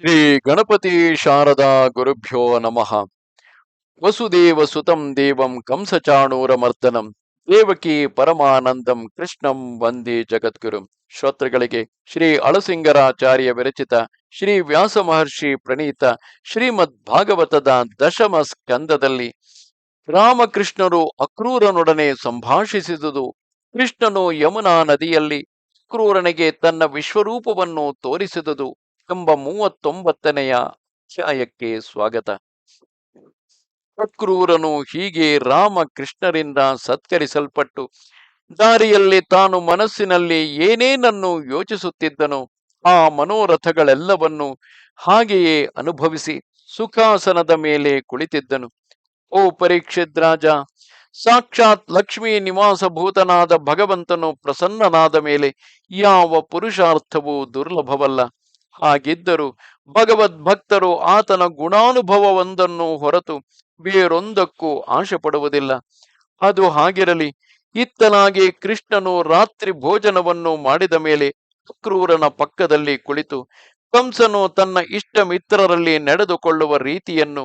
ಶ್ರೀ ಗಣಪತಿ ಶಾರದಾ ಗುರುಭ್ಯೋ ನಮಃ. ವಸುದೇವ ಸುತಂ ದೇವಂ ಕಂಸಚಾಣೂರಮರ್ದನಂ. ದೇವಕಿ ಪರಮಾನಂದಂ ಕೃಷ್ಣಂ ವಂದೇ ಜಗದ್ಗುರು. ಶ್ರೋತೃಗಳಿಗೆ ಶ್ರೀ ಅಳಸಿಂಗರಾಚಾರ್ಯ ವಿರಚಿತ ಶ್ರೀ ವ್ಯಾಸ ಮಹರ್ಷಿ ಪ್ರಣೀತ ಶ್ರೀಮದ್ ಭಾಗವತದ ದಶಮ ಸ್ಕಂದದಲ್ಲಿ ರಾಮಕೃಷ್ಣರು ಅಕ್ರೂರನೊಡನೆ ಸಂಭಾಷಿಸಿದುದು. ಕೃಷ್ಣನು ಯಮುನಾ ನದಿಯಲ್ಲಿ ಅಕ್ರೂರನಿಗೆ ತನ್ನ ವಿಶ್ವರೂಪವನ್ನು ತೋರಿಸಿದುದು. ಎಂಬ ಮೂವತ್ತೊಂಬತ್ತನೆಯ ಅಧ್ಯಾಯಕ್ಕೆ ಸ್ವಾಗತ. ಅಕ್ರೂರನು ಹೀಗೆ ರಾಮಕೃಷ್ಣರಿಂದ ಸತ್ಕರಿಸಲ್ಪಟ್ಟು, ದಾರಿಯಲ್ಲಿ ತಾನು ಮನಸ್ಸಿನಲ್ಲಿ ಏನೇನನ್ನು ಯೋಚಿಸುತ್ತಿದ್ದನೋ ಆ ಮನೋರಥಗಳೆಲ್ಲವನ್ನು ಹಾಗೆಯೇ ಅನುಭವಿಸಿ ಸುಖಾಸನದ ಮೇಲೆ ಕುಳಿತಿದ್ದನು. ಓ ಪರೀಕ್ಷಿತ್ ರಾಜ, ಸಾಕ್ಷಾತ್ ಲಕ್ಷ್ಮೀ ನಿವಾಸಭೂತನಾದ ಭಗವಂತನು ಪ್ರಸನ್ನನಾದ ಮೇಲೆ ಯಾವ ಪುರುಷಾರ್ಥವೂ ದುರ್ಲಭವಲ್ಲ. ಹಾಗಿದ್ದರೂ ಭಗವದ್ಭಕ್ತರು ಆತನ ಗುಣಾನುಭವವೊಂದನ್ನು ಹೊರತು ಬೇರೊಂದಕ್ಕೂ ಆಶೆ ಪಡುವುದಿಲ್ಲ ಅದು ಹಾಗಿರಲಿ ಇತ್ತಲಾಗಿ ಕೃಷ್ಣನು ರಾತ್ರಿ ಭೋಜನವನ್ನು ಮಾಡಿದ ಮೇಲೆ ಅಕ್ರೂರನ ಪಕ್ಕದಲ್ಲಿ ಕುಳಿತು ಕಂಸನು ತನ್ನ ಇಷ್ಟ ಮಿತ್ರರಲ್ಲಿ ನಡೆದುಕೊಳ್ಳುವ ರೀತಿಯನ್ನು,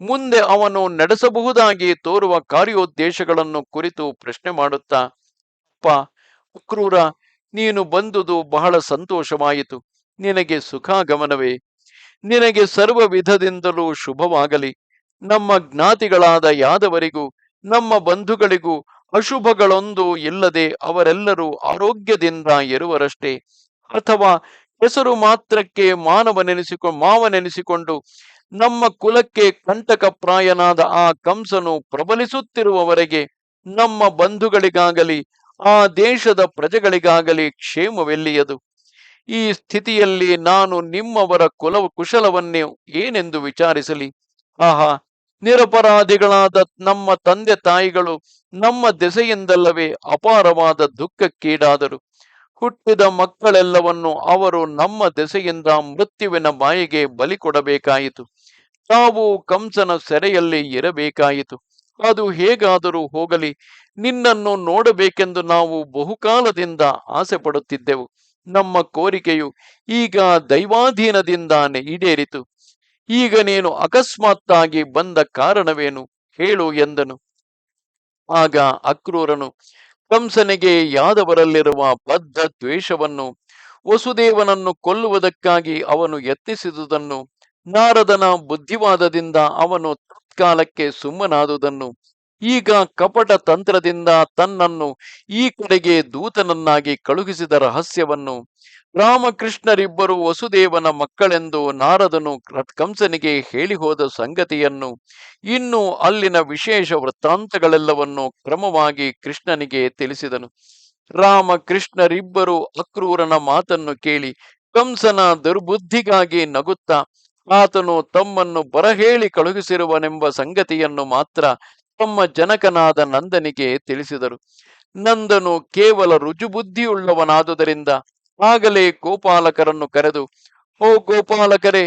ಮುಂದೆ ಅವನು ನಡೆಸಬಹುದಾಗಿ ತೋರುವ ಕಾರ್ಯೋದ್ದೇಶಗಳನ್ನು ಕುರಿತು ಪ್ರಶ್ನೆ ಮಾಡುತ್ತಾ, ಅಪ್ಪ ಅಕ್ರೂರ ನೀನು ಬಂದುದು ಬಹಳ ಸಂತೋಷವಾಯಿತು. ನಿನಗೆ ಸುಖಾಗಮನವೇ ನಿನಗೆ ಸರ್ವ ವಿಧದಿಂದಲೂ ಶುಭವಾಗಲಿ. ನಮ್ಮ ಜ್ಞಾತಿಗಳಾದ ಯಾದವರಿಗೂ, ನಮ್ಮ ಬಂಧುಗಳಿಗೂ ಅಶುಭಗಳೊಂದು ಇಲ್ಲದೆ ಅವರೆಲ್ಲರೂ ಆರೋಗ್ಯದಿಂದ ಇರುವರಷ್ಟೇ. ಅಥವಾ ಹೆಸರು ಮಾತ್ರಕ್ಕೆ ಮಾನವನೆನಿಸಿಕೊ, ಮಾವನೆನಿಸಿಕೊಂಡು ನಮ್ಮ ಕುಲಕ್ಕೆ ಕಂಟಕಪ್ರಾಯನಾದ ಆ ಕಂಸನು ಪ್ರಬಲಿಸುತ್ತಿರುವವರೆಗೆ ನಮ್ಮ ಬಂಧುಗಳಿಗಾಗಲಿ, ಆ ದೇಶದ ಪ್ರಜೆಗಳಿಗಾಗಲಿ ಕ್ಷೇಮವೆಲ್ಲಿಯದು? ಈ ಸ್ಥಿತಿಯಲ್ಲಿ ನಾನು ನಿಮ್ಮವರ ಕುಲ ಕುಶಲವನ್ನೇ ಏನೆಂದು ವಿಚಾರಿಸಲಿ? ಆಹಾ, ನಿರಪರಾಧಿಗಳಾದ ನಮ್ಮ ತಂದೆ ತಾಯಿಗಳು ನಮ್ಮ ದೆಸೆಯಿಂದಲ್ಲವೇ ಅಪಾರವಾದ ದುಃಖಕ್ಕೀಡಾದರು. ಹುಟ್ಟಿದ ಮಕ್ಕಳೆಲ್ಲವನ್ನು ಅವರು ನಮ್ಮ ದೆಸೆಯಿಂದ ಮೃತ್ಯುವಿನ ಬಾಯಿಗೆ ಬಲಿ ಕೊಡಬೇಕಾಯಿತು. ತಾವು ಕಂಸನ ಸೆರೆಯಲ್ಲಿ ಇರಬೇಕಾಯಿತು. ಅದು ಹೇಗಾದರೂ ಹೋಗಲಿ, ನಿನ್ನನ್ನು ನೋಡಬೇಕೆಂದು ನಾವು ಬಹುಕಾಲದಿಂದ ಆಸೆ ಪಡುತ್ತಿದ್ದೆವು ನಮ್ಮ ಕೋರಿಕೆಯು ಈಗ ದೈವಾಧೀನದಿಂದಾನೆ ಈಡೇರಿತು. ಈಗ ನೀನು ಅಕಸ್ಮಾತ್ತಾಗಿ ಬಂದ ಕಾರಣವೇನು? ಹೇಳು ಎಂದನು. ಆಗ ಅಕ್ರೂರನು, ಕಂಸನಿಗೆ ಯಾದವರಲ್ಲಿರುವ ಬದ್ಧ ದ್ವೇಷವನ್ನು, ವಸುದೇವನನ್ನು ಕೊಲ್ಲುವುದಕ್ಕಾಗಿ ಅವನು ಯತ್ನಿಸಿದುದನ್ನು, ನಾರದನ ಬುದ್ಧಿವಾದದಿಂದ ಅವನು ತತ್ಕಾಲಕ್ಕೆ ಸುಮ್ಮನಾದುದನ್ನು ಈಗ ಕಪಟ ತಂತ್ರದಿಂದ ತನ್ನನ್ನು ಈ ಕಡೆಗೆ ದೂತನನ್ನಾಗಿ ಕಳುಹಿಸಿದ ರಹಸ್ಯವನ್ನು ರಾಮಕೃಷ್ಣರಿಬ್ಬರು ವಸುದೇವನ ಮಕ್ಕಳೆಂದು ನಾರದನು ಕಂಸನಿಗೆ ಹೇಳಿ ಹೋದ ಸಂಗತಿಯನ್ನು ಇನ್ನು ಅಲ್ಲಿನ ವಿಶೇಷ ವೃತ್ತಾಂತಗಳೆಲ್ಲವನ್ನು ಕ್ರಮವಾಗಿ ಕೃಷ್ಣನಿಗೆ ತಿಳಿಸಿದನು. ರಾಮಕೃಷ್ಣರಿಬ್ಬರು ಅಕ್ರೂರನ ಮಾತನ್ನು ಕೇಳಿ ಕಂಸನ ದುರ್ಬುದ್ಧಿಗಾಗಿ ನಗುತ್ತಾ, ಆತನು ತಮ್ಮನ್ನು ಬರಹೇಳಿ ಕಳುಹಿಸಿರುವನೆಂಬ ಸಂಗತಿಯನ್ನು ಮಾತ್ರ ತಮ್ಮ ಜನಕನಾದ ನಂದನಿಗೆ ತಿಳಿಸಿದರು. ನಂದನು ಕೇವಲ ರುಜುಬುದ್ಧಿಯುಳ್ಳವನಾದುದರಿಂದ ಆಗಲೇ ಗೋಪಾಲಕರನ್ನು ಕರೆದು, ಓ ಗೋಪಾಲಕರೇ,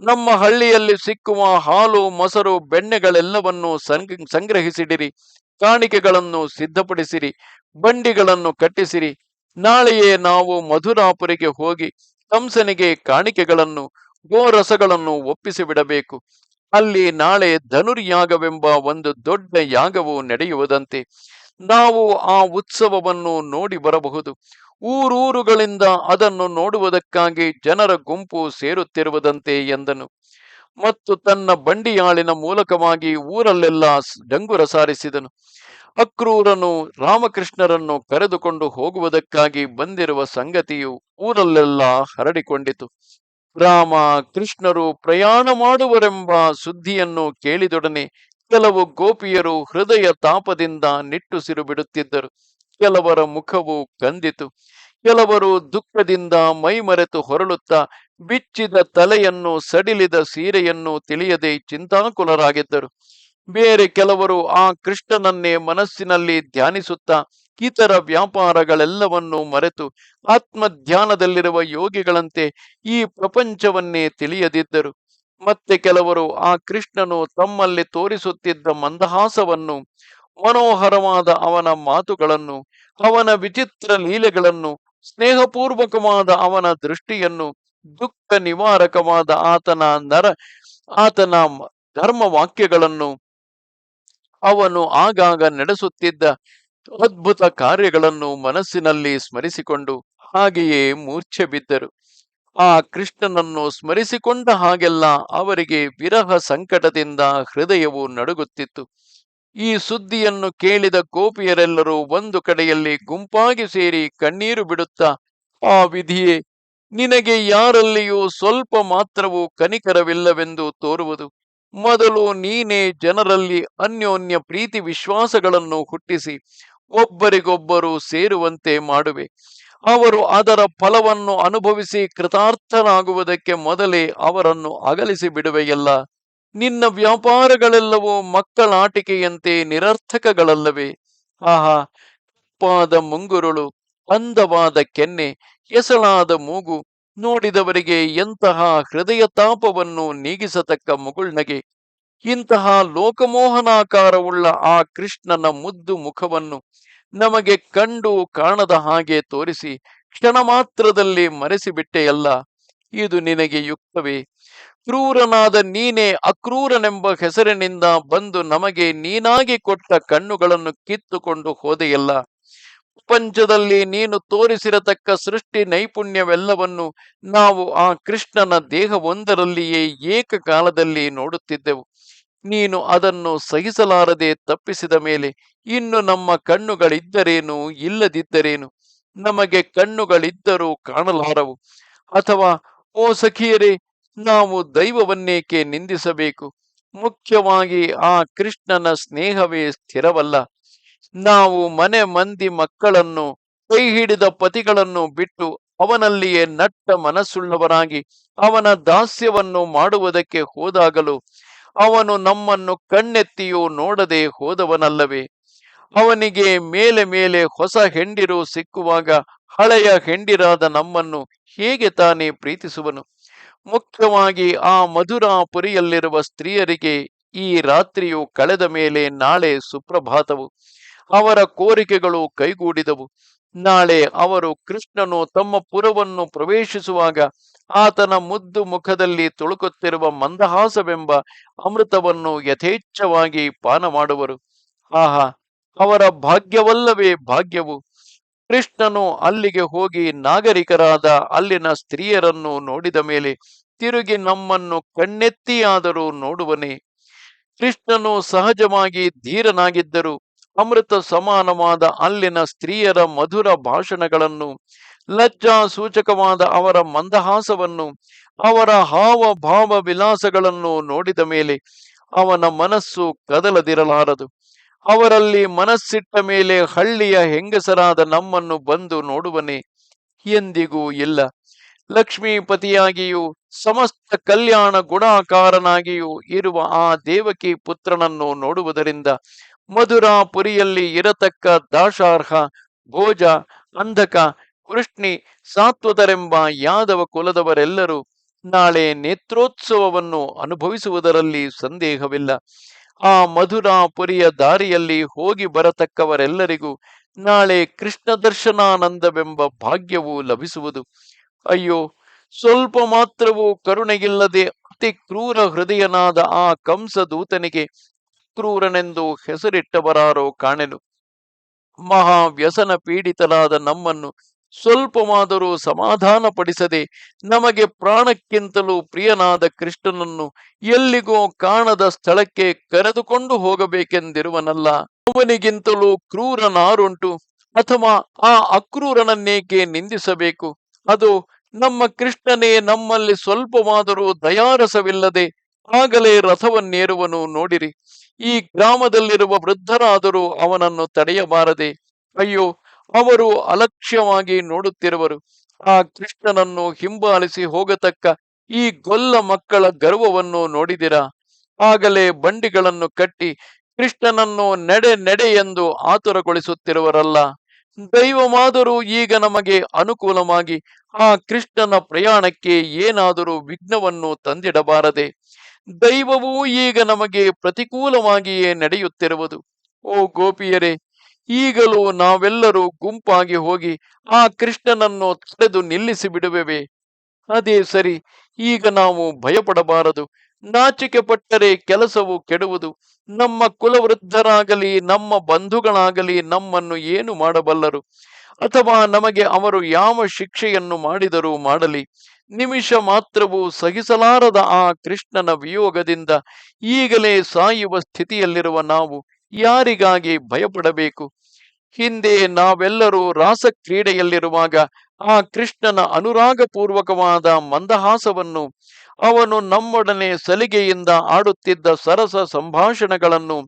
ನಮ್ಮ ಹಳ್ಳಿಯಲ್ಲಿ ಸಿಕ್ಕುವ ಹಾಲು, ಮೊಸರು, ಬೆಣ್ಣೆಗಳೆಲ್ಲವನ್ನೂ ಸಂಗ್, ಸಂಗ್ರಹಿಸಿಡಿರಿ. ಕಾಣಿಕೆಗಳನ್ನು ಸಿದ್ಧಪಡಿಸಿರಿ. ಬಂಡಿಗಳನ್ನು ಕಟ್ಟಿಸಿರಿ. ನಾಳೆಯೇ ನಾವು ಮಧುರಾಪುರಿಗೆ ಹೋಗಿ ಕಂಸನಿಗೆ ಕಾಣಿಕೆಗಳನ್ನು, ಗೋರಸಗಳನ್ನು ಒಪ್ಪಿಸಿ ಬಿಡಬೇಕು ಅಲ್ಲಿ ನಾಳೆ ಧನುರ್ಯಾಗವೆಂಬ ಒಂದು ದೊಡ್ಡ ಯಾಗವು ನಡೆಯುವುದಂತೆ ನಾವು ಆ ಉತ್ಸವವನ್ನು ನೋಡಿ ಬರಬಹುದು. ಊರೂರುಗಳಿಂದ ಅದನ್ನು ನೋಡುವುದಕ್ಕಾಗಿ ಜನರ ಗುಂಪು ಸೇರುತ್ತಿರುವುದಂತೆ ಎಂದನು. ಮತ್ತು ತನ್ನ ಬಂಡಿಯಾಳಿನ ಮೂಲಕವಾಗಿ ಊರಲ್ಲೆಲ್ಲ ಡಂಗುರ ಸಾರಿಸಿದನು. ಅಕ್ರೂರನು ರಾಮಕೃಷ್ಣರನ್ನು ಕರೆದುಕೊಂಡು ಹೋಗುವುದಕ್ಕಾಗಿ ಬಂದಿರುವ ಸಂಗತಿಯು ಊರಲ್ಲೆಲ್ಲ ಹರಡಿಕೊಂಡಿತು. ರಾಮ ಕೃಷ್ಣರು ಪ್ರಯಾಣ ಮಾಡುವರೆಂಬ ಸುದ್ದಿಯನ್ನು ಕೇಳಿದೊಡನೆ ಕೆಲವು ಗೋಪಿಯರು ಹೃದಯ ತಾಪದಿಂದ ನಿಟ್ಟುಸಿರು ಬಿಡುತ್ತಿದ್ದರು ಕೆಲವರ ಮುಖವು ಕಂದಿತು. ಕೆಲವರು ದುಃಖದಿಂದ ಮೈಮರೆತು ಹೊರಳುತ್ತಾ ಬಿಚ್ಚಿದ ತಲೆಯನ್ನು ಸಡಿಲಿದ ಸೀರೆಯನ್ನು ತಿಳಿಯದೆ ಚಿಂತಾಕುಲರಾಗಿದ್ದರು. ಬೇರೆ ಕೆಲವರು ಆ ಕೃಷ್ಣನನ್ನೇ ಮನಸ್ಸಿನಲ್ಲಿ ಧ್ಯಾನಿಸುತ್ತಾ ಇತರ ವ್ಯಾಪಾರಗಳೆಲ್ಲವನ್ನೂ ಮರೆತು ಆತ್ಮಧ್ಯಾನದಲ್ಲಿರುವ ಯೋಗಿಗಳಂತೆ ಈ ಪ್ರಪಂಚವನ್ನೇ ತಿಳಿಯದಿದ್ದರು. ಮತ್ತೆ ಕೆಲವರು ಆ ಕೃಷ್ಣನು ತಮ್ಮಲ್ಲಿ ತೋರಿಸುತ್ತಿದ್ದ ಮಂದಹಾಸವನ್ನು, ಮನೋಹರವಾದ ಅವನ ಮಾತುಗಳನ್ನು, ಅವನ ವಿಚಿತ್ರ ಲೀಲೆಗಳನ್ನು, ಸ್ನೇಹಪೂರ್ವಕವಾದ ಅವನ ದೃಷ್ಟಿಯನ್ನು ದುಃಖ ನಿವಾರಕವಾದ ಆತನ ನರ, ಆತನ ಧರ್ಮ ವಾಕ್ಯಗಳನ್ನು ಅವನು ಆಗಾಗ ನಡೆಸುತ್ತಿದ್ದ ಅದ್ಭುತ ಕಾರ್ಯಗಳನ್ನು ಮನಸ್ಸಿನಲ್ಲಿ ಸ್ಮರಿಸಿಕೊಂಡು ಹಾಗೆಯೇ ಮೂರ್ಛೆ ಬಿದ್ದರು. ಆ ಕೃಷ್ಣನನ್ನು ಸ್ಮರಿಸಿಕೊಂಡ ಹಾಗೆಲ್ಲ ಅವರಿಗೆ ವಿರಹ ಸಂಕಟದಿಂದ ಹೃದಯವು ನಡುಗುತ್ತಿತ್ತು. ಈ ಸುದ್ದಿಯನ್ನು ಕೇಳಿದ ಗೋಪಿಯರೆಲ್ಲರೂ ಒಂದು ಕಡೆಯಲ್ಲಿ ಗುಂಪಾಗಿ ಸೇರಿ ಕಣ್ಣೀರು ಬಿಡುತ್ತಾ, ಆ ವಿಧಿಯೇ, ನಿನಗೆ ಯಾರಲ್ಲಿಯೂ ಸ್ವಲ್ಪ ಮಾತ್ರವೂ ಕನಿಕರವಿಲ್ಲವೆಂದು ತೋರುವುದು. ಮೊದಲು ನೀನೇ ಜನರಲ್ಲಿ ಅನ್ಯೋನ್ಯ ಪ್ರೀತಿ ವಿಶ್ವಾಸಗಳನ್ನು ಹುಟ್ಟಿಸಿ, ಒಬ್ಬರಿಗೊಬ್ಬರು ಸೇರುವಂತೆ ಮಾಡುವೆ. ಅವರು ಅದರ ಫಲವನ್ನು ಅನುಭವಿಸಿ ಕೃತಾರ್ಥನಾಗುವುದಕ್ಕೆ ಮೊದಲೇ ಅವರನ್ನು ಅಗಲಿಸಿ ಬಿಡುವೆಯಲ್ಲ ನಿನ್ನ ವ್ಯಾಪಾರಗಳೆಲ್ಲವೂ ಮಕ್ಕಳಾಟಿಕೆಯಂತೆ ನಿರರ್ಥಕಗಳಲ್ಲವೇ? ಆಹಾ, ಪಾದ ಮುಂಗುರುಳು, ಅಂದವಾದ ಕೆನ್ನೆ, ಎಸಳಾದ ಮೂಗು ನೋಡಿದವರಿಗೆ ಎಂತಹ ಹೃದಯ ತಾಪವನ್ನು ನೀಗಿಸತಕ್ಕ ಮುಗುಳ್ನಗೆ, ಇಂತಹ ಲೋಕಮೋಹನಾಕಾರವುಳ್ಳ ಆ ಕೃಷ್ಣನ ಮುದ್ದು ಮುಖವನ್ನು ನಮಗೆ ಕಂಡು ಕಾಣದ ಹಾಗೆ ತೋರಿಸಿ ಕ್ಷಣ ಮಾತ್ರದಲ್ಲಿ ಮರೆಸಿಬಿಟ್ಟೆಯಲ್ಲ ಇದು ನಿನಗೆ ಯುಕ್ತವೇ? ಕ್ರೂರನಾದ ನೀನೇ ಅಕ್ರೂರನೆಂಬ ಹೆಸರಿನಿಂದ ಬಂದು ನಮಗೆ ನೀನಾಗಿ ಕೊಟ್ಟ ಕಣ್ಣುಗಳನ್ನು ಕಿತ್ತುಕೊಂಡು ಹೋದೆಯಲ್ಲ ಪ್ರಪಂಚದಲ್ಲಿ ನೀನು ತೋರಿಸಿರತಕ್ಕ ಸೃಷ್ಟಿ ನೈಪುಣ್ಯವೆಲ್ಲವನ್ನು ನಾವು ಆ ಕೃಷ್ಣನ ದೇಹವೊಂದರಲ್ಲಿಯೇ ಏಕಕಾಲದಲ್ಲಿ ನೋಡುತ್ತಿದ್ದೆವು. ನೀನು ಅದನ್ನು ಸಹಿಸಲಾರದೆ ತಪ್ಪಿಸಿದ ಮೇಲೆ ಇನ್ನು ನಮ್ಮ ಕಣ್ಣುಗಳಿದ್ದರೇನು, ಇಲ್ಲದಿದ್ದರೇನು? ನಮಗೆ ಕಣ್ಣುಗಳಿದ್ದರೂ ಕಾಣಲಾರವು. ಅಥವಾ, ಓ ಸಖಿಯರೇ, ನಾವು ದೈವವನ್ನೇಕೆ ನಿಂದಿಸಬೇಕು? ಮುಖ್ಯವಾಗಿ ಆ ಕೃಷ್ಣನ ಸ್ನೇಹವೇ ಸ್ಥಿರವಲ್ಲ. ನಾವು ಮನೆ ಮಂದಿ ಮಕ್ಕಳನ್ನು ಕೈ ಹಿಡಿದ ಪತಿಗಳನ್ನು ಬಿಟ್ಟು ಅವನಲ್ಲಿಯೇ ನಟ್ಟ ಮನಸ್ಸುಳ್ಳವರಾಗಿ ಅವನ ದಾಸ್ಯವನ್ನು ಮಾಡುವುದಕ್ಕೆ ಹೋದಾಗಲೂ ಅವನು ನಮ್ಮನ್ನು ಕಣ್ಣೆತ್ತಿಯೂ ನೋಡದೆ ಹೋದವನಲ್ಲವೇ. ಅವನಿಗೆ ಮೇಲೆ ಮೇಲೆ ಹೊಸ ಹೆಂಡಿರು ಸಿಕ್ಕುವಾಗ ಹಳೆಯ ಹೆಂಡಿರಾದ ನಮ್ಮನ್ನು ಹೇಗೆ ತಾನೇ ಪ್ರೀತಿಸುವನು? ಮುಖ್ಯವಾಗಿ ಆ ಮಧುರಾಪುರಿಯಲ್ಲಿರುವ ಸ್ತ್ರೀಯರಿಗೆ ಈ ರಾತ್ರಿಯು ಕಳೆದ ಮೇಲೆ ನಾಳೆ ಸುಪ್ರಭಾತವು. ಅವರ ಕೋರಿಕೆಗಳು ಕೈಗೂಡಿದವು. ನಾಳೆ ಅವರು ಕೃಷ್ಣನು ತಮ್ಮ ಪುರವನ್ನು ಪ್ರವೇಶಿಸುವಾಗ ಆತನ ಮುದ್ದು ಮುಖದಲ್ಲಿ ತುಳುಕುತ್ತಿರುವ ಮಂದಹಾಸವೆಂಬ ಅಮೃತವನ್ನು ಯಥೇಚ್ಛವಾಗಿ ಪಾನ ಮಾಡುವರು ಆಹಾ, ಅವರ ಭಾಗ್ಯವಲ್ಲವೇ ಭಾಗ್ಯವು. ಕೃಷ್ಣನು ಅಲ್ಲಿಗೆ ಹೋಗಿ ನಾಗರಿಕರಾದ ಅಲ್ಲಿನ ಸ್ತ್ರೀಯರನ್ನು ನೋಡಿದ ಮೇಲೆ ತಿರುಗಿ ನಮ್ಮನ್ನು ಕಣ್ಣೆತ್ತಿಯಾದರೂ ನೋಡುವನೇ. ಕೃಷ್ಣನು ಸಹಜವಾಗಿ ಧೀರನಾಗಿದ್ದರು. ಅಮೃತ ಸಮಾನವಾದ ಅಲ್ಲಿನ ಸ್ತ್ರೀಯರ ಮಧುರ ಭಾಷಣಗಳನ್ನು, ಲಜ್ಜಾ ಸೂಚಕವಾದ ಅವರ ಮಂದಹಾಸವನ್ನು, ಅವರ ಹಾವ ಭಾವ ವಿಲಾಸಗಳನ್ನು ನೋಡಿದ ಮೇಲೆ ಅವನ ಮನಸ್ಸು ಕದಲದಿರಲಾರದು. ಅವರಲ್ಲಿ ಮನಸ್ಸಿಟ್ಟ ಮೇಲೆ ಹಳ್ಳಿಯ ಹೆಂಗಸರಾದ ನಮ್ಮನ್ನು ಬಂದು ನೋಡುವನೆ ಎಂದಿಗೂ ಇಲ್ಲ. ಲಕ್ಷ್ಮೀಪತಿಯಾಗಿಯೂ, ಸಮಸ್ತ ಕಲ್ಯಾಣ ಗುಣಾಕಾರನಾಗಿಯೂ ಇರುವ ಆ ದೇವಕಿ ಪುತ್ರನನ್ನು ನೋಡುವುದರಿಂದ ಮಧುರಾಪುರಿಯಲ್ಲಿ ಇರತಕ್ಕ ದಾಶಾರ್ಹ, ಭೋಜ, ಅಂಧಕ ಕೃಷ್ಣಿ ಸಾತ್ವತರೆಂಬ ಯಾದವ ಕುಲದವರೆಲ್ಲರೂ ನಾಳೆ ನೇತ್ರೋತ್ಸವವನ್ನು ಅನುಭವಿಸುವುದರಲ್ಲಿ ಸಂದೇಹವಿಲ್ಲ. ಆ ಮಧುರಾಪುರಿಯ ದಾರಿಯಲ್ಲಿ ಹೋಗಿ ಬರತಕ್ಕವರೆಲ್ಲರಿಗೂ ನಾಳೆ ಕೃಷ್ಣ ದರ್ಶನಾನಂದವೆಂಬ ಭಾಗ್ಯವು ಲಭಿಸುವುದು. ಅಯ್ಯೋ, ಸ್ವಲ್ಪ ಮಾತ್ರವೂ ಕರುಣೆಗಿಲ್ಲದೆ ಅತಿ ಕ್ರೂರ ಹೃದಯನಾದ ಆ ಕಂಸದೂತನಿಗೆ ಕ್ರೂರನೆಂದು ಹೆಸರಿಟ್ಟವರಾರೋ ಕಾಣೆನು. ಮಹಾ ವ್ಯಸನ ಪೀಡಿತರಾದ ನಮ್ಮನ್ನು ಸ್ವಲ್ಪವಾದರೂ ಸಮಾಧಾನ ಪಡಿಸದೆ ನಮಗೆ ಪ್ರಾಣಕ್ಕಿಂತಲೂ ಪ್ರಿಯನಾದ ಕೃಷ್ಣನನ್ನು ಎಲ್ಲಿಗೋ ಕಾಣದ ಸ್ಥಳಕ್ಕೆ ಕರೆದುಕೊಂಡು ಹೋಗಬೇಕೆಂದಿರುವನಲ್ಲ. ಅವನಿಗಿಂತಲೂ ಕ್ರೂರನಾರುಂಟು. ಅಥವಾ ಆ ಅಕ್ರೂರನನ್ನೇಕೆ ನಿಂದಿಸಬೇಕು? ಅದು ನಮ್ಮ ಕೃಷ್ಣನೇ ನಮ್ಮಲ್ಲಿ ಸ್ವಲ್ಪವಾದರೂ ದಯಾರಸವಿಲ್ಲದೆ ಆಗಲೇ ರಥವನ್ನೇರುವನು ನೋಡಿರಿ. ಈ ಗ್ರಾಮದಲ್ಲಿರುವ ವೃದ್ಧರಾದರೂ ಅವನನ್ನು ತಡೆಯಬಾರದೆ, ಅಯ್ಯೋ, ಅವರು ಅಲಕ್ಷ್ಯವಾಗಿ ನೋಡುತ್ತಿರುವರು. ಆ ಕೃಷ್ಣನನ್ನು ಹಿಂಬಾಲಿಸಿ ಹೋಗತಕ್ಕ ಈ ಗೊಲ್ಲ ಮಕ್ಕಳ ಗರ್ವವನ್ನು ನೋಡಿದಿರಾ? ಆಗಲೇ ಬಂಡಿಗಳನ್ನು ಕಟ್ಟಿ ಕೃಷ್ಣನನ್ನು ನಡೆ ನಡೆ ಎಂದು ಆತುರಗೊಳಿಸುತ್ತಿರುವರಲ್ಲ. ದೈವಮಾದರೂ ಈಗ ನಮಗೆ ಅನುಕೂಲವಾಗಿ ಆ ಕೃಷ್ಣನ ಪ್ರಯಾಣಕ್ಕೆ ಏನಾದರೂ ವಿಘ್ನವನ್ನು ತಂದಿಡಬಾರದೆ ದೈವವೂ ಈಗ ನಮಗೆ ಪ್ರತಿಕೂಲವಾಗಿಯೇ ನಡೆಯುತ್ತಿರುವುದು. ಓ ಗೋಪಿಯರೇ, ಈಗಲೂ ನಾವೆಲ್ಲರೂ ಗುಂಪಾಗಿ ಹೋಗಿ ಆ ಕೃಷ್ಣನನ್ನು ತಡೆದು ನಿಲ್ಲಿಸಿ ಬಿಡುವೆವೆ ಅದೇ ಸರಿ, ಈಗ ನಾವು ಭಯಪಡಬಾರದು. ನಾಚಿಕೆ ಪಟ್ಟರೆ ಕೆಲಸವು ಕೆಡುವುದು. ನಮ್ಮ ಕುಲವೃದ್ಧರಾಗಲಿ, ನಮ್ಮ ಬಂಧುಗಳಾಗಲಿ ನಮ್ಮನ್ನು ಏನು ಮಾಡಬಲ್ಲರು? ಅಥವಾ ನಮಗೆ ಅವರು ಯಾವ ಶಿಕ್ಷೆಯನ್ನು ಮಾಡಿದರೂ ಮಾಡಲಿ? ನಿಮಿಷ ಮಾತ್ರವೂ ಸಹಿಸಲಾರದ ಆ ಕೃಷ್ಣನ ವಿಯೋಗದಿಂದ ಈಗಲೇ ಸಾಯುವ ಸ್ಥಿತಿಯಲ್ಲಿರುವ ನಾವು ಯಾರಿಗಾಗಿ ಭಯಪಡಬೇಕು? ಹಿಂದೆ ನಾವೆಲ್ಲರೂ ರಾಸ ಕ್ರೀಡೆಯಲ್ಲಿರುವಾಗ ಆ ಕೃಷ್ಣನ ಅನುರಾಗಪೂರ್ವಕವಾದ ಮಂದಹಾಸವನ್ನು, ಅವನು ನಮ್ಮೊಡನೆ ಸಲಿಗೆಯಿಂದ ಆಡುತ್ತಿದ್ದ ಸರಸ ಸಂಭಾಷಣೆಗಳನ್ನು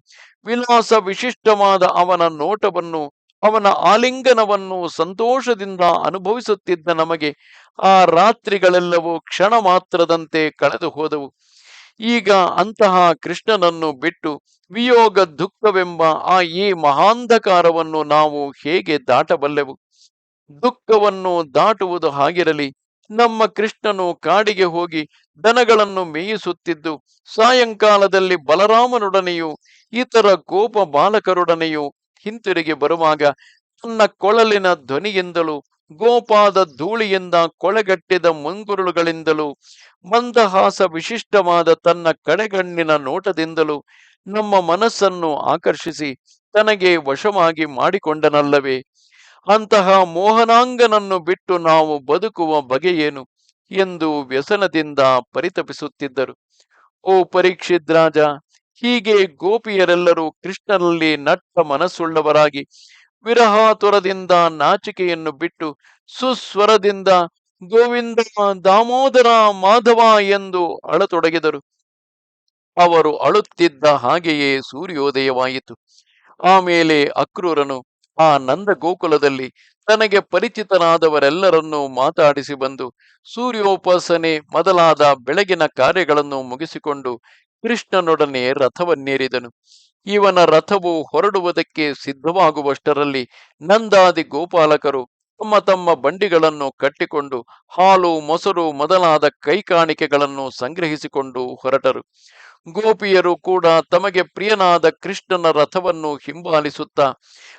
ವಿಲಾಸ ವಿಶಿಷ್ಟವಾದ ಅವನ ನೋಟವನ್ನು ಅವನ ಆಲಿಂಗನವನ್ನು ಸಂತೋಷದಿಂದ ಅನುಭವಿಸುತ್ತಿದ್ದ ನಮಗೆ ಆ ರಾತ್ರಿಗಳೆಲ್ಲವೂ ಕ್ಷಣ ಮಾತ್ರದಂತೆ ಕಳೆದು ಹೋದವು. ಈಗ ಅಂತಹ ಕೃಷ್ಣನನ್ನು ಬಿಟ್ಟು ವಿಯೋಗ ದುಃಖವೆಂಬ ಆ ಈ ಮಹಾಂಧಕಾರವನ್ನು ನಾವು ಹೇಗೆ ದಾಟಬಲ್ಲೆವು? ದುಃಖವನ್ನು ದಾಟುವುದು ಹಾಗಿರಲಿ, ನಮ್ಮ ಕೃಷ್ಣನು ಕಾಡಿಗೆ ಹೋಗಿ ದನಗಳನ್ನು ಮೇಯಿಸುತ್ತಿದ್ದು, ಸಾಯಂಕಾಲದಲ್ಲಿ ಬಲರಾಮನೊಡನೆಯೂ, ಇತರ ಗೋಪ ಬಾಲಕರೊಡನೆಯೂ ಹಿಂತಿರುಗಿ ಬರುವಾಗ ತನ್ನ ಕೊಳಲಿನ ಧ್ವನಿಯಿಂದಲೂ, ಗೋಪಾದ ಧೂಳಿಯಿಂದ ಕೊಳೆಗಟ್ಟಿದ ಮುಂಗುರುಳುಗಳಿಂದಲೂ, ಮಂದಹಾಸ ವಿಶಿಷ್ಟವಾದ ತನ್ನ ಕಡೆಗಣ್ಣಿನ ನೋಟದಿಂದಲೂ ನಮ್ಮ ಮನಸ್ಸನ್ನು ಆಕರ್ಷಿಸಿ ತನಗೆ ವಶವಾಗಿ ಮಾಡಿಕೊಂಡನಲ್ಲವೇ? ಅಂತಹ ಮೋಹನಾಂಗನನ್ನು ಬಿಟ್ಟು ನಾವು ಬದುಕುವ ಬಗೆಯೇನು ಎಂದು ವ್ಯಸನದಿಂದ ಪರಿತಪಿಸುತ್ತಿದ್ದರು. ಓ ಪರೀಕ್ಷಿತ್ ರಾಜ ಹೀಗೆ ಗೋಪಿಯರೆಲ್ಲರೂ ಕೃಷ್ಣನಲ್ಲಿ ನಟ್ಟ ಮನಸ್ಸುಳ್ಳವರಾಗಿ ವಿರಹಾತುರದಿಂದ ನಾಚಿಕೆಯನ್ನು ಬಿಟ್ಟು ಸುಸ್ವರದಿಂದ ಗೋವಿಂದ ದಾಮೋದರ ಮಾಧವ ಎಂದು ಅಳತೊಡಗಿದರು. ಅವರು ಅಳುತ್ತಿದ್ದ ಹಾಗೆಯೇ ಸೂರ್ಯೋದಯವಾಯಿತು. ಆಮೇಲೆ ಅಕ್ರೂರನು ಆ ನಂದ ಗೋಕುಲದಲ್ಲಿ ತನಗೆ ಪರಿಚಿತರಾದವರೆಲ್ಲರನ್ನೂ ಮಾತಾಡಿಸಿ ಬಂದು ಸೂರ್ಯೋಪಾಸನೆ ಮೊದಲಾದ ಬೆಳಗಿನ ಕಾರ್ಯಗಳನ್ನು ಮುಗಿಸಿಕೊಂಡು ಕೃಷ್ಣನೊಡನೆ ರಥವನ್ನೇರಿದನು. ಇವನ ರಥವು ಹೊರಡುವುದಕ್ಕೆ ಸಿದ್ಧವಾಗುವಷ್ಟರಲ್ಲಿ ನಂದಾದಿ ಗೋಪಾಲಕರು ತಮ್ಮ ತಮ್ಮ ಬಂಡಿಗಳನ್ನು ಕಟ್ಟಿಕೊಂಡು ಹಾಲು, ಮೊಸರು ಮೊದಲಾದ ಕೈಕಾಣಿಕೆಗಳನ್ನು ಸಂಗ್ರಹಿಸಿಕೊಂಡು ಹೊರಟರು. ಗೋಪಿಯರು ಕೂಡ ತಮಗೆ ಪ್ರಿಯನಾದ ಕೃಷ್ಣನ ರಥವನ್ನು ಹಿಂಬಾಲಿಸುತ್ತಾ,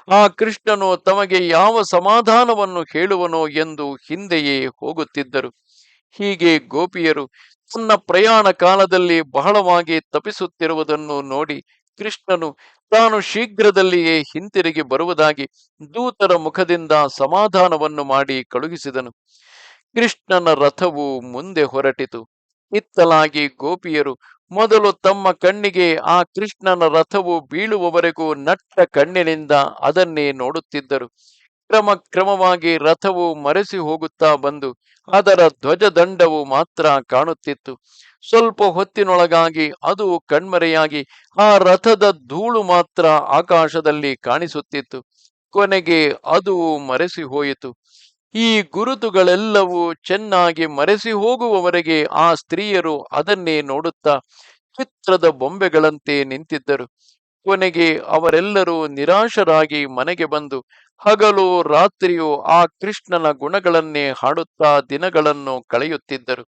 ಆ ಕೃಷ್ಣನು ತಮಗೆ ಯಾವ ಸಮಾಧಾನವನ್ನು ಹೇಳುವನೋ ಎಂದು ಹಿಂದೆಯೇ ಹೋಗುತ್ತಿದ್ದರು. ಹೀಗೆ ಗೋಪಿಯರು ತನ್ನ ಪ್ರಯಾಣ ಕಾಲದಲ್ಲಿ ಬಹಳವಾಗಿ ತಪಿಸುತ್ತಿರುವುದನ್ನು ನೋಡಿ ಕೃಷ್ಣನು ತಾನು ಶೀಘ್ರದಲ್ಲಿಯೇ ಹಿಂತಿರುಗಿ ಬರುವುದಾಗಿ ದೂತರ ಮುಖದಿಂದ ಸಮಾಧಾನವನ್ನು ಮಾಡಿ ಕಳುಹಿಸಿದನು. ಕೃಷ್ಣನ ರಥವು ಮುಂದೆ ಹೊರಟಿತು. ಇತ್ತಲಾಗಿ ಗೋಪಿಯರು ಮೊದಲು ತಮ್ಮ ಕಣ್ಣಿಗೆ ಆ ಕೃಷ್ಣನ ರಥವು ಬೀಳುವವರೆಗೂ ನಟ್ಟ ಕಣ್ಣಿನಿಂದ ಅದನ್ನೇ ನೋಡುತ್ತಿದ್ದರು. ಕ್ರಮ ಕ್ರಮವಾಗಿ ರಥವು ಮರೆಸಿ ಹೋಗುತ್ತಾ ಬಂದು ಅದರ ಧ್ವಜದಂಡವು ಮಾತ್ರ ಕಾಣುತ್ತಿತ್ತು. ಸ್ವಲ್ಪ ಹೊತ್ತಿನೊಳಗಾಗಿ ಅದು ಕಣ್ಮರೆಯಾಗಿ ಆ ರಥದ ಧೂಳು ಮಾತ್ರ ಆಕಾಶದಲ್ಲಿ ಕಾಣಿಸುತ್ತಿತ್ತು. ಕೊನೆಗೆ ಅದು ಮರೆಸಿ ಹೋಯಿತು. ಈ ಗುರುತುಗಳೆಲ್ಲವೂ ಚೆನ್ನಾಗಿ ಮರೆಸಿ ಹೋಗುವವರೆಗೆ ಆ ಸ್ತ್ರೀಯರು ಅದನ್ನೇ ನೋಡುತ್ತಾ ಚಿತ್ರದ ಬೊಂಬೆಗಳಂತೆ ನಿಂತಿದ್ದರು. ಕೊನೆಗೆ ಅವರೆಲ್ಲರೂ ನಿರಾಶರಾಗಿ ಮನೆಗೆ ಬಂದು ಹಗಲು ರಾತ್ರಿಯೂ ಆ ಕೃಷ್ಣನ ಗುಣಗಳನ್ನೇ ಹಾಡುತ್ತಾ ದಿನಗಳನ್ನು ಕಳೆಯುತ್ತಿದ್ದರು.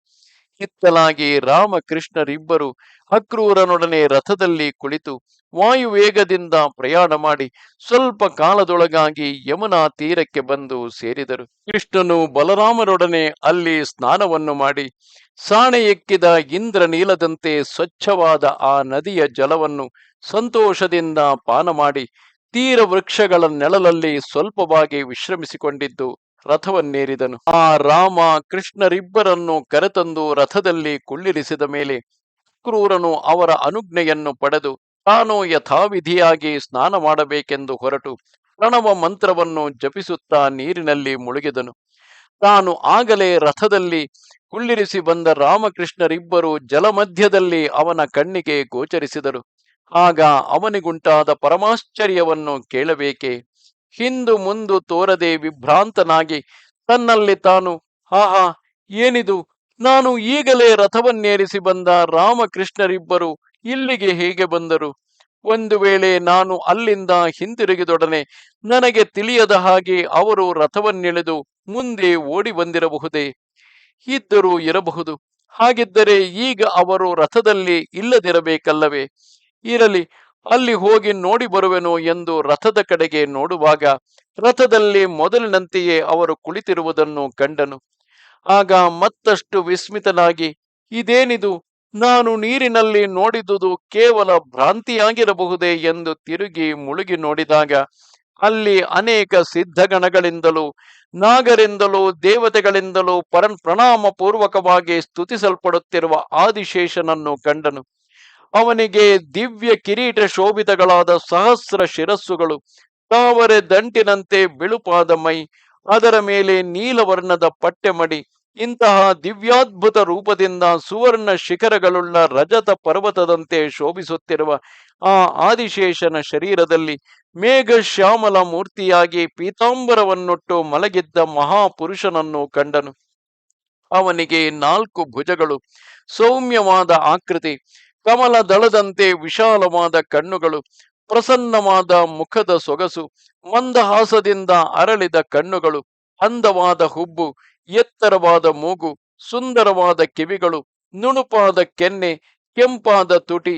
ಹಿತ್ತಲಾಗಿ ರಾಮಕೃಷ್ಣರಿಬ್ಬರು ಅಕ್ರೂರನೊಡನೆ ರಥದಲ್ಲಿ ಕುಳಿತು ವಾಯುವೇಗದಿಂದ ಪ್ರಯಾಣ ಮಾಡಿ ಸ್ವಲ್ಪ ಕಾಲದೊಳಗಾಗಿ ಯಮುನಾ ತೀರಕ್ಕೆ ಬಂದು ಸೇರಿದರು. ಕೃಷ್ಣನು ಬಲರಾಮರೊಡನೆ ಅಲ್ಲಿ ಸ್ನಾನವನ್ನು ಮಾಡಿ ಸಾಣೆ ಎಕ್ಕಿದ ಇಂದ್ರ ನೀಲದಂತೆ ಸ್ವಚ್ಛವಾದ ಆ ನದಿಯ ಜಲವನ್ನು ಸಂತೋಷದಿಂದ ಪಾನ ಮಾಡಿ ತೀರ ವೃಕ್ಷಗಳ ನೆಳಲಲ್ಲಿ ಸ್ವಲ್ಪವಾಗಿ ವಿಶ್ರಮಿಸಿಕೊಂಡಿದ್ದು ರಥವನ್ನೇರಿದನು. ಆ ರಾಮ ಕೃಷ್ಣರಿಬ್ಬರನ್ನು ಕರೆತಂದು ರಥದಲ್ಲಿ ಕುಳ್ಳಿರಿಸಿದ ಮೇಲೆ ಕ್ರೂರನು ಅವರ ಅನುಜ್ಞೆಯನ್ನು ಪಡೆದು ತಾನು ಯಥಾವಿಧಿಯಾಗಿ ಸ್ನಾನ ಮಾಡಬೇಕೆಂದು ಹೊರಟು ಪ್ರಣವ ಮಂತ್ರವನ್ನು ಜಪಿಸುತ್ತಾ ನೀರಿನಲ್ಲಿ ಮುಳುಗಿದನು. ತಾನು ಆಗಲೇ ರಥದಲ್ಲಿ ಕುಳ್ಳಿರಿಸಿ ಬಂದ ರಾಮಕೃಷ್ಣರಿಬ್ಬರು ಜಲಮಧ್ಯದಲ್ಲಿ ಅವನ ಕಣ್ಣಿಗೆ ಗೋಚರಿಸಿದರು. ಆಗ ಅವನಿಗುಂಟಾದ ಪರಮಾಶ್ಚರ್ಯವನ್ನು ಕೇಳಬೇಕೆ? ಹಿಂದು ಮುಂದು ತೋರದೆ ವಿಭ್ರಾಂತನಾಗಿ ತನ್ನಲ್ಲಿ ತಾನು, ಆಹಾ, ಏನಿದು? ನಾನು ಈಗಲೇ ರಥವನ್ನೇರಿಸಿ ಬಂದ ರಾಮಕೃಷ್ಣರಿಬ್ಬರು ಇಲ್ಲಿಗೆ ಹೇಗೆ ಬಂದರು? ಒಂದು ವೇಳೆ ನಾನು ಅಲ್ಲಿಂದ ಹಿಂತಿರುಗಿದೊಡನೆ ನನಗೆ ತಿಳಿಯದ ಹಾಗೆ ಅವರು ರಥವನ್ನೆಳೆದು ಮುಂದೆ ಓಡಿ ಬಂದಿರಬಹುದೇ? ಇದ್ದರೂ ಇರಬಹುದು. ಹಾಗಿದ್ದರೆ ಈಗ ಅವರು ರಥದಲ್ಲಿ ಇಲ್ಲದಿರಬೇಕಲ್ಲವೇ? ಇರಲಿ, ಅಲ್ಲಿ ಹೋಗಿ ನೋಡಿ ಬರುವೆನು ಎಂದು ರಥದ ಕಡೆಗೆ ನೋಡುವಾಗ ರಥದಲ್ಲಿ ಮೊದಲಿನಂತೆಯೇ ಅವರು ಕುಳಿತಿರುವುದನ್ನು ಕಂಡನು. ಆಗ ಮತ್ತಷ್ಟು ವಿಸ್ಮಿತನಾಗಿ, ಇದೇನಿದು? ನಾನು ನೀರಿನಲ್ಲಿ ನೋಡಿದುದು ಕೇವಲ ಭ್ರಾಂತಿಯಾಗಿರಬಹುದೇ? ಎಂದು ತಿರುಗಿ ಮುಳುಗಿ ನೋಡಿದಾಗ, ಅಲ್ಲಿ ಅನೇಕ ಸಿದ್ಧಗಣಗಳಿಂದಲೂ ನಾಗರಿಂದಲೂ ದೇವತೆಗಳಿಂದಲೂ ಪರನ್ ಪ್ರಣಾಮ ಪೂರ್ವಕವಾಗಿ ಸ್ತುತಿಸಲ್ಪಡುತ್ತಿರುವ ಆದಿಶೇಷನನ್ನು ಕಂಡನು. ಅವನಿಗೆ ದಿವ್ಯ ಕಿರೀಟ ಶೋಭಿತಗಳಾದ ಸಹಸ್ರ ಶಿರಸ್ಸುಗಳು, ತಾವರೆ ದಂಟಿನಂತೆ ಬಿಳುಪಾದ ಮೈ, ಅದರ ಮೇಲೆ ನೀಲವರ್ಣದ ಪಟ್ಟೆಮಡಿ, ಇಂತಹ ದಿವ್ಯಾದ್ಭುತ ರೂಪದಿಂದ ಸುವರ್ಣ ಶಿಖರಗಳುಳ್ಳ ರಜತ ಪರ್ವತದಂತೆ ಶೋಭಿಸುತ್ತಿರುವ ಆ ಆದಿಶೇಷನ ಶರೀರದಲ್ಲಿ ಮೇಘ ಶ್ಯಾಮಲ ಮೂರ್ತಿಯಾಗಿ ಪೀತಾಂಬರವನ್ನೊಟ್ಟು ಮಲಗಿದ್ದ ಮಹಾಪುರುಷನನ್ನು ಕಂಡನು. ಅವನಿಗೆ ನಾಲ್ಕು ಭುಜಗಳು, ಸೌಮ್ಯವಾದ ಆಕೃತಿ ಕಮಲ ದಳದಂತೆ ವಿಶಾಲವಾದ ಕಣ್ಣುಗಳು, ಪ್ರಸನ್ನವಾದ ಮುಖದ ಸೊಗಸು, ಮಂದಹಾಸದಿಂದ ಅರಳಿದ ಕಣ್ಣುಗಳು, ಅಂದವಾದ ಹುಬ್ಬು, ಎತ್ತರವಾದ ಮೂಗು, ಸುಂದರವಾದ ಕಿವಿಗಳು, ನುಣುಪಾದ ಕೆನ್ನೆ, ಕೆಂಪಾದ ತುಟಿ,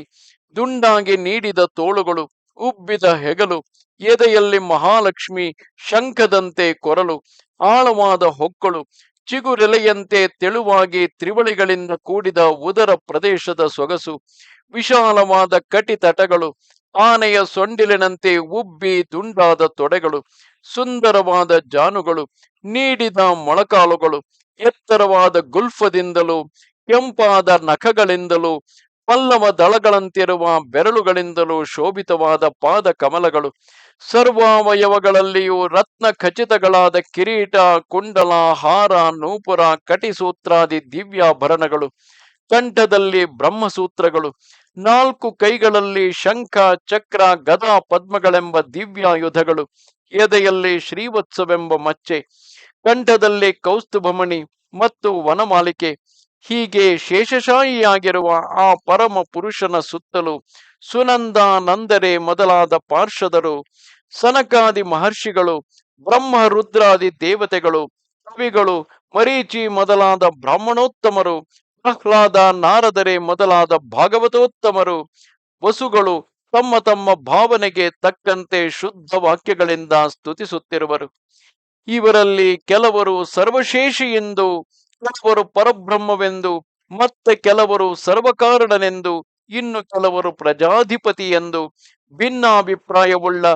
ದುಂಡಾಗಿ ನೀಡಿದ ತೋಳುಗಳು ಉಬ್ಬಿದ ಹೆಗಲು, ಎದೆಯಲ್ಲಿ ಮಹಾಲಕ್ಷ್ಮಿ ಶಂಖದಂತೆ ಕೊರಲು, ಆಳವಾದ ಹೊಕ್ಕಳು, ಚಿಗುರೆಲೆಯಂತೆ ತೆಳುವಾಗಿ ತ್ರಿವಳಿಗಳಿಂದ ಕೂಡಿದ ಉದರ ಪ್ರದೇಶದ ಸೊಗಸು, ವಿಶಾಲವಾದ ಕಟಿತಟಗಳು ಆನೆಯ ಸೊಂಡಿಲಿನಂತೆ ಉಬ್ಬಿ ದುಂಡಾದ ತೊಡೆಗಳು, ಸುಂದರವಾದ ಜಾನುಗಳು, ನೀಡಿದ ಮೊಳಕಾಲುಗಳು, ಎತ್ತರವಾದ ಗುಲ್ಫದಿಂದಲೂ, ಕೆಂಪಾದ ನಖಗಳಿಂದಲೂ ಪಲ್ಲವ ದಳಗಳಂತಿರುವ ಬೆರಳುಗಳಿಂದಲೂ ಶೋಭಿತವಾದ ಪಾದ ಕಮಲಗಳು ಸರ್ವಾವಯವಗಳಲ್ಲಿಯೂ ರತ್ನ ಖಚಿತಗಳಾದ ಕಿರೀಟ, ಕುಂಡಲ, ಹಾರ, ನೂಪುರ, ಕಟಿಸೂತ್ರಾದಿ ದಿವ್ಯಾಭರಣಗಳು. ಕಂಠದಲ್ಲಿ ಬ್ರಹ್ಮಸೂತ್ರಗಳು. ನಾಲ್ಕು ಕೈಗಳಲ್ಲಿ ಶಂಖ, ಚಕ್ರ, ಗದಾ ಪದ್ಮಗಳೆಂಬ ದಿವ್ಯಾಯುಧಗಳು. ಎದೆಯಲ್ಲಿ ಶ್ರೀವತ್ಸವೆಂಬ ಮಚ್ಚೆ. ಕಂಠದಲ್ಲಿ ಕೌಸ್ತುಭಮಣಿ ಮತ್ತು ವನಮಾಲಿಕೆ. ಹೀಗೆ ಶೇಷಶಾಹಿಯಾಗಿರುವ ಆ ಪರಮ ಪುರುಷನ ಸುತ್ತಲೂ ಸುನಂದ ನಂದರೆ ಮೊದಲಾದ ಪಾರ್ಷದರು, ಸನಕಾದಿ ಮಹರ್ಷಿಗಳು ಬ್ರಹ್ಮ ರುದ್ರಾದಿ ದೇವತೆಗಳು, ಕವಿಗಳು, ಮರೀಚಿ ಮೊದಲಾದ ಬ್ರಾಹ್ಮಣೋತ್ತಮರು, ಪ್ರಹ್ಲಾದ ನಾರದರೆ ಮೊದಲಾದ ಭಾಗವತೋತ್ತಮರು, ವಸುಗಳು ತಮ್ಮ ತಮ್ಮ ಭಾವನೆಗೆ ತಕ್ಕಂತೆ ಶುದ್ಧ ವಾಕ್ಯಗಳಿಂದ ಸ್ತುತಿಸುತ್ತಿರುವರು. ಇವರಲ್ಲಿ ಕೆಲವರು ಸರ್ವಶೇಷಿ ಎಂದು ಕೆಲವರು ಪರಬ್ರಹ್ಮವೆಂದು, ಮತ್ತೆ ಕೆಲವರು ಸರ್ವಕಾರಣನೆಂದು, ಇನ್ನು ಕೆಲವರು ಪ್ರಜಾಧಿಪತಿ ಎಂದು ಭಿನ್ನಾಭಿಪ್ರಾಯವುಳ್ಳ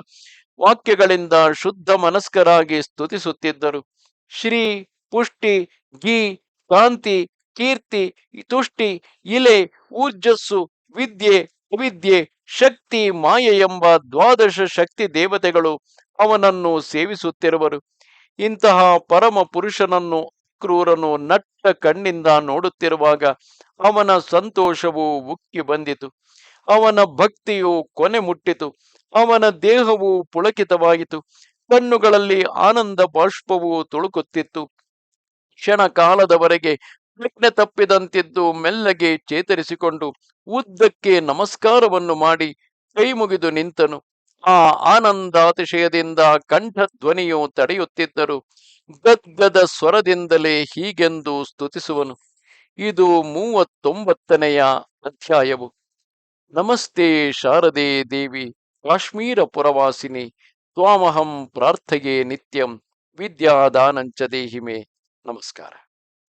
ವಾಕ್ಯಗಳಿಂದ ಶುದ್ಧ ಮನಸ್ಕರಾಗಿ ಸ್ತುತಿಸುತ್ತಿದ್ದರು. ಶ್ರೀ, ಪುಷ್ಟಿ, ಗಿ, ಕಾಂತಿ, ಕೀರ್ತಿ, ತುಷ್ಟಿ, ಇಲೆ, ಊರ್ಜಸ್ಸು, ವಿದ್ಯೆ, ಅವಿದ್ಯೆ, ಶಕ್ತಿ, ಮಾಯೆ ಎಂಬ ದ್ವಾದಶ ಶಕ್ತಿ ದೇವತೆಗಳು ಅವನನ್ನು ಸೇವಿಸುತ್ತಿರುವರು. ಇಂತಹ ಪರಮ ಪುರುಷನನ್ನು ಕ್ರೂರನು ನಟ್ಟ ಕಣ್ಣಿಂದ ನೋಡುತ್ತಿರುವಾಗ ಅವನ ಸಂತೋಷವು ಉಕ್ಕಿ ಬಂದಿತು. ಅವನ ಭಕ್ತಿಯು ಕೊನೆ ಮುಟ್ಟಿತು. ಅವನ ದೇಹವು ಪುಳಕಿತವಾಯಿತು ಕಣ್ಣುಗಳಲ್ಲಿ ಆನಂದ ಬಾಷ್ಪವು ತುಳುಕುತ್ತಿತ್ತು. ಕ್ಷಣ ಕಾಲದವರೆಗೆ ಪ್ರಜ್ಞೆ ತಪ್ಪಿದಂತಿದ್ದು ಮೆಲ್ಲಗೆ ಚೇತರಿಸಿಕೊಂಡು ಉದ್ದಕ್ಕೆ ನಮಸ್ಕಾರವನ್ನು ಮಾಡಿ ಕೈ ಮುಗಿದು ನಿಂತನು. ಆ ಆನಂದಾತಿಶಯದಿಂದ ಕಂಠಧ್ವನಿಯು ತಡೆಯುತ್ತಿದ್ದರು. ಗದ್ಗದ ಸ್ವರದಿಂದಲೇ ಹೀಗೆಂದು ಸ್ತುತಿಸುವನು. ಇದು ಮೂವತ್ತೊಂಬತ್ತನೆಯ ಅಧ್ಯಾಯವು. ನಮಸ್ತೆ ಶಾರದೆ ದೇವಿ, ಕಾಶ್ಮೀರ ಪುರವಾಸಿನಿ, ತ್ವಾಮಹಂ ಪ್ರಾರ್ಥಯೇ ನಿತ್ಯಂ, ವಿದ್ಯಾದಾನಂಚ ದೇಹಿಮೆ. ನಮಸ್ಕಾರ.